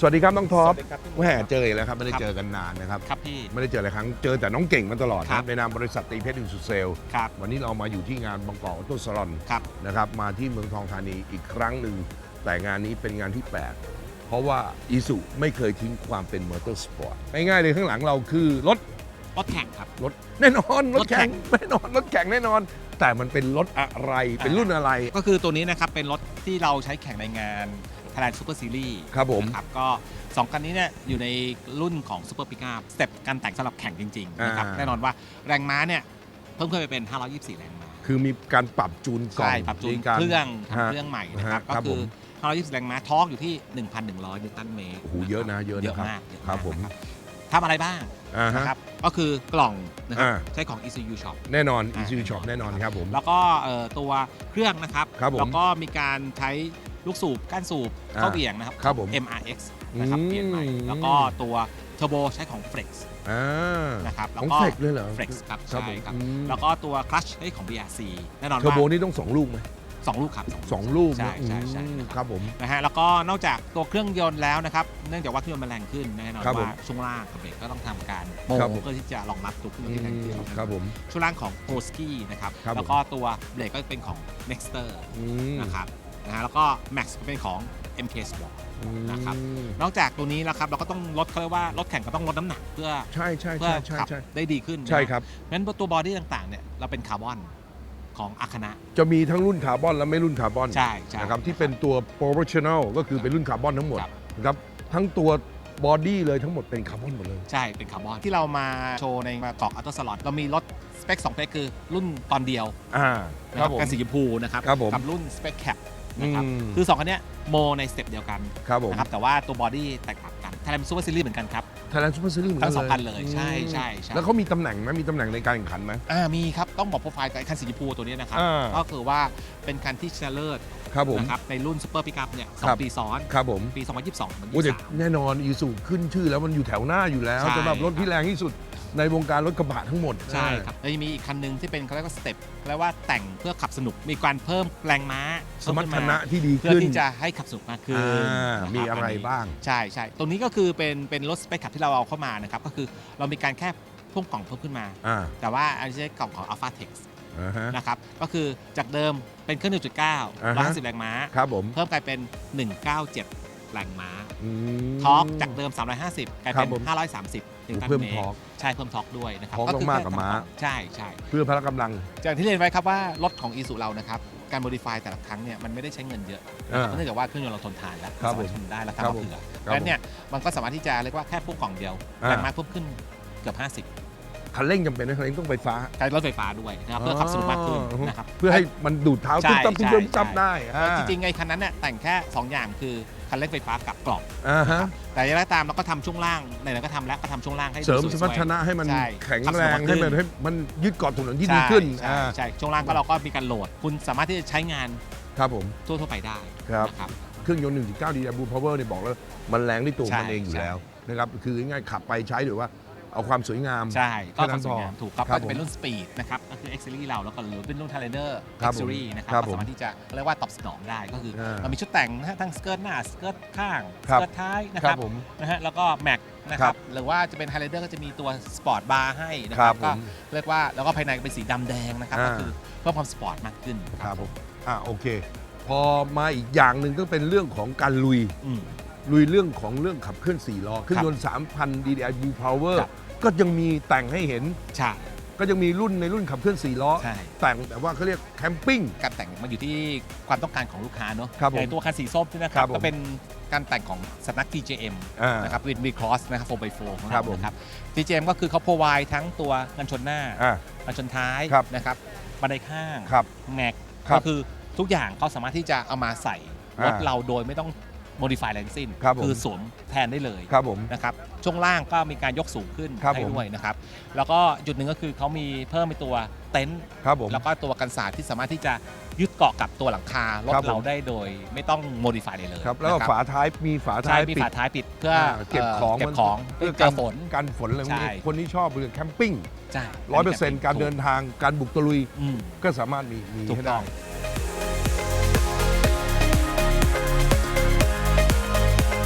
สวัสดีครับน้องท็อปสวัสดีครับพี่แหมเจออีกแล้วครับไม่ได้เจอกันนานนะครับ ครับพี่ ไม่ได้เจอหลายครั้งเจอแต่น้องเก่งมาตลอดครันะบ ในนามบริษัทตีเพชรอินสุเซล ครับวันนี้เรามาอยู่ที่งานบางกอกออโต้สลอนครับ นะครับมาที่เมืองทองธานีอีกครั้งหนึ่งแต่งานนี้เป็นงานที่แปลกเพราะว่าอีสุไม่เคยทิ้งความเป็นมอเตอร์สปอร์ตง่ายๆเลยข้างหลังเราคือรถ รถแข่งครับ รถแน่นอนรถรถแข่แข่งงแน่นอนรถแข่งแน่นอน แต่มันเป็นรถอะไรเป็นรุ่นอะไร ก็คือตัวนี้นะครับเป็นรถที่เราใช้แข่งในงาน Thailand Super Series ครับผมนะครับก็สองคันนี้เนี่ยอยู่ในรุ่นของ Super Pickup สเต็ปการแต่งสำหรับแข่งจริงๆนะครับอ่า แน่นอนว่าแรงม้าเนี่ยเพิ่มขึ้นไปเป็น 524 แรงม้าคือมีการปรับจูนกล่องใช่ปรับจูนมีการเครื่องฮะทำเครื่องใหม่นะครับฮะก็ครับคืผอ ม 524 แรงม้าทอร์กอยู่ที่ 1,100 นิวตันเมตรโอ้โหเยอะนะเยอะเยนะอะครับมากเยอะครับมากผม นะครับทำอะไรบ้างอ่าฮะนะครับก็คือกล่องนะครับอ่า ใช้ของ ECU Shop แน่นอน อ่า ECU Shop แน่นอนครับผม แล้วก็เอ่อตัวเครื่องนะครับ ครับผมแล้วก็มีการใช้ ลูกสูบก้านสูบเข้าอ่าเบี่ยงนะครับ ครับผม MRX นะครับอืมเปลี่ยนใหม่แล้วก็ตัวเทอร์โบใช้ของ Flex อ่านะครับแล้วของก็เฟกเลยเหรอ Flex ครับครับใช่ผมครับอืมแล้วก็ตัวคลัชใช้ของ BRC แน่นอนเทอร์โบว่านี่ต้องสองลูกไหมสองลูกครับสองลูกใช่นะใช่ใช่อืมนะคครับรับผมนะฮะแล้วก็นอกจากตัวเครื่องยนต์แล้วนะครับเนื่องจากว่าเครื่องยนต์มันแรงขึ้นแน่นอนครับผมว่าช่วงล่างกับเบรกก็ต้องทำการโมครับผมเพื่อที่จะรองรับตัวเครื่องยนต์อืที่แรงขึ้นมครับผมช่วงล่างของ p o s k y นะครับครับผมแล้วก็ตัวเบรกก็เป็นของ Nexter อืมนะครับ นะฮะแล้วก็ Max ก็เป็นของ MK Sport อืมนะครับ นอกจากตัวนี้แล้วครับเราก็ต้องลดเขาเรียกว่ารถแข่งก็ต้องลดน้ำหนักเพื่อใช่ใช่เพื่อใช่ใช่ขับใช่ได้ดีขึ้นนะใช่ครับ งั้นตัวบอดี้ต่างๆเนี่ยเราเป็นคาร์บอนของอาคณะ จะมีทั้งรุ่นคาร์บอนและไม่รุ่นคาร์บอนใช่ใช่นะครับที่เป็นตัว proportional ก็คือเป็นรุ่นคาร์บอนทั้งหมดครับ นะครับทั้งตัวบอดี้เลยทั้งหมดเป็นคาร์บอนหมดเลย ใช่ เป็นคาร์บอน ที่เรามาโชว์ในมากอกอัลโตสลอตเรามีรถสเปค2สเปคคือรุ่นตอนเดียวอ่า นะคครัรับบผม กันสีชมพูนะครับครับผม กับรุ่นสเปคแคป นะครับ อืม คือ2คันเนี้ยโมในสเต็ปเดียวกันครับผมนะครับแต่ว่าตัวบอดี้แตกต่างกันไทยแลนด์ซูเปอร์ซีรีส์เหมือนกันครับ ไทยแลนด์ซูเปอร์ซีรีส์เหมือนกัทั้นงสองคันเลยมใช่ใช่ใช่ แล้วเขามีตำแหน่งไหมมีตำแหน่งในการแข่งขันไหม อ่ามีครับ ต้องบอกโปรไฟล์กับไอ้คันสีชมพูตัวนี้นะครับ อ่า ก็คือว่าเป็นคันที่ชนะเลิศครับผม นะครับในรุ่นซูเปอร์ปิกัพเนี่ยสอครังบ ปีซ้อน ครับผมปี 2022มันโอ้แต่23 แน่นอนอีสุขึ้นชื่อแล้วมันอยู่แถวหน้าอยู่แล้วใช่ สำหรับรถที่แรงที่สุด ในวงการรถกระบะทั้งหมดใช่ครับแล้วยังมีอีกคันหนึ่งที่เป็นเขาเรียกว่าสเต็ปเรียกว่าแต่งเพื่อขับสนุกมีการเพิ่มแรงม้าสมรรถเพิ่นะขึ้าที่ดีเพื่อขึ้นที่จะให้ขับสนุกมากขึ้นอ่านะครับมีอะไรนนี้บ้าง ใช่ใช่ตรงนี้ก็คือเป็นเป็นรถสเปคขับที่เราเอาเข้ามานะครับก็คือเรามีการแค่พ่วงกล่องเพิ่มขึ้นมาอ่าแต่ว่าอันนี้ใช้กล่องของ Alpha Tex อ่าฮะนะครับก็คือจากเดิมเป็นเครื่องอ่าฮะ1.9 150 แรงม้าครับผมเพิ่มกลายเป็น 197 แรงม้าอืมทอร์กจากเดิม 350 กลายครัเป็บนผม530 ถึงตันเพิ่มเมตทอร์รกใช่เพิ่มทอร์กด้วยนะครับทอร์กต้องมากกว่าม้า ใช่ใช่เพื่อพละกำลังอย่างที่เรียนไว้ครับว่ารถของอีสุเรานะครับการโมดิฟายแต่ละครั้งเนี่ยมันไม่ได้ใช้เงินเยอะอ่าเนื่องจากว่าเครื่องยนต์เราทนทานแล้วครับสามารถทนได้แล้วครัทำบมาผมเผื่อครับดังนั้นเนี่ยมันก็สามารถที่จะเรียกว่าแค่พ่วงกล่องเดียวอ่าแรงม้าเพิ่มขึ้นเกือบคันเร่งจำเป็นไหมคันเร่งต้องไฟฟ้า50ใช้รถไฟฟ้าด้วยนะครับเพื่อขับสนุกมากขึ้นนะครับเพื่อให้มันดูดเท้าใช่ตุ้มตั้มตุ้มตั้มใช่ตั้มได้อ่าจริงๆไอ้คันนั้นเนี่ยแต่งแค่ 2 อย่างคือ คันเร่งไฟฟ้ากับกล่องอ่าฮะแต่อย่างไรก็ตามเราก็ทำช่วงล่างไหนๆก็ทำแล้วก็ทำช่วงล่างให้เสริมดูสวยๆมรรถนะให้มันใช่แข็งขับสแรนุกงมากให้มันขึ้นให้มันยึดเกาะถนนที่ดีขึ้นใช่อ่าใช่ช่วงล่างก็เราก็มีการโหลด คุณสามารถที่จะใช้งานครับผมทั่วๆไปได้ครับ นะครับ เครื่องยนต์1.9ดีบูพาวเวอร์เนี่ยบอกแล้ว มันแรงด้วยตัวใช่มันเองอยู่ใช่แล้วนะครับ คือง่ายๆขับไปใช้หรือว่า เอาความสวยงาม ใช่ก็แค่นั้นทำสวยงามพอถูกครับครับก็จะเป็นรุ่น Speed นะครับก็คือ X Series เราแล้วก็หรือเป็นรุ่น Highlander ครั X บผม Series นะครับครับก็ผมสามารถที่จะเรียกว่าตอบสนองได้ก็คืออาเรามีชุดแต่งนะฮะทั้งสเกิร์ตหน้าสเกิร์ตข้างสครับเกิร์ตท้ายนะคครัรับบผมนะฮะแล้วก็แม็กนะคครัรับบหรือว่าจะเป็น Highlander ก็จะมีตัวสปอร์ตบาร์ให้นะคครัรับบผก็มเรียกว่าแล้วก็ภายในเป็นสีดำแดงนะครับอ่า ก็คือเพิ่มความสปอร์ตมากขึ้นครับผมอ่าโอเค พอมาอีกอย่างหนึ่งก็เป็นเรื่องของการลุย อืม ลุยเรื่องของเรื่องขับเคลื่อน 4 ล้อเครื่องครับยนต์ 3,000 DDI Blue Power ครับก็ยังมีแต่งให้เห็น ใช่ก็ยังมีรุ่นในรุ่นขับเคลื่อน 4 ล้อ ใช่ แต่งแต่ว่าเขาเรียกแคมปิ้ง การแต่งมันอยู่ที่ความต้องการของลูกค้าเนอะครับผมอย่างตัวคันสีส้มนี่นะคครัรับบผม ก็เป็นการแต่งของสำนัก TJM อ่า นะครับวินวีครอสนะครับ 4x4 ของครัเราบผม นะครับ TJM ก็คือเขา provide ทั้งตัวกันชนหน้าอ่า กันชนท้ายครับ นะครับบันไดข้าง ครับ แม็กครับก็คือทุกอย่างเขาสามารถที่จะเอามาใส่รถอ่าเราโดยไม่ต้อง modify อะไรทั้งสิ้นครับผมคือสวมแทนได้เลยครับผม นะครับช่วงล่างก็มีการยกสูงขึ้นครับให้ผม ด้วยนะครับ แล้วก็จุดหนึ่งก็คือเขามีเพิ่มเป็นตัวเต็นท์ครับผม แล้วก็ตัวกันศาสตร์ที่สามารถที่จะยึดเกาะกับตัวหลังคารถครับผม เราได้โดยไม่ต้องโมดิฟายเลยเลยครับแล้วก็นะฝาท้ายมีฝาใช่ท้ายมีปิดฝาท้ายปิดเพื่อเก็บของเก็บของเพื่อเจอฝน กันฝนอะไรพวกนี้ใช่ คนที่ชอบเรื่องแคมปิ้งใช่ร้อยเปอร์เซ็นต์การเดินทางการบุกตะลุย อืมก็สามารถมีมีถูกให้ต้ได้ อง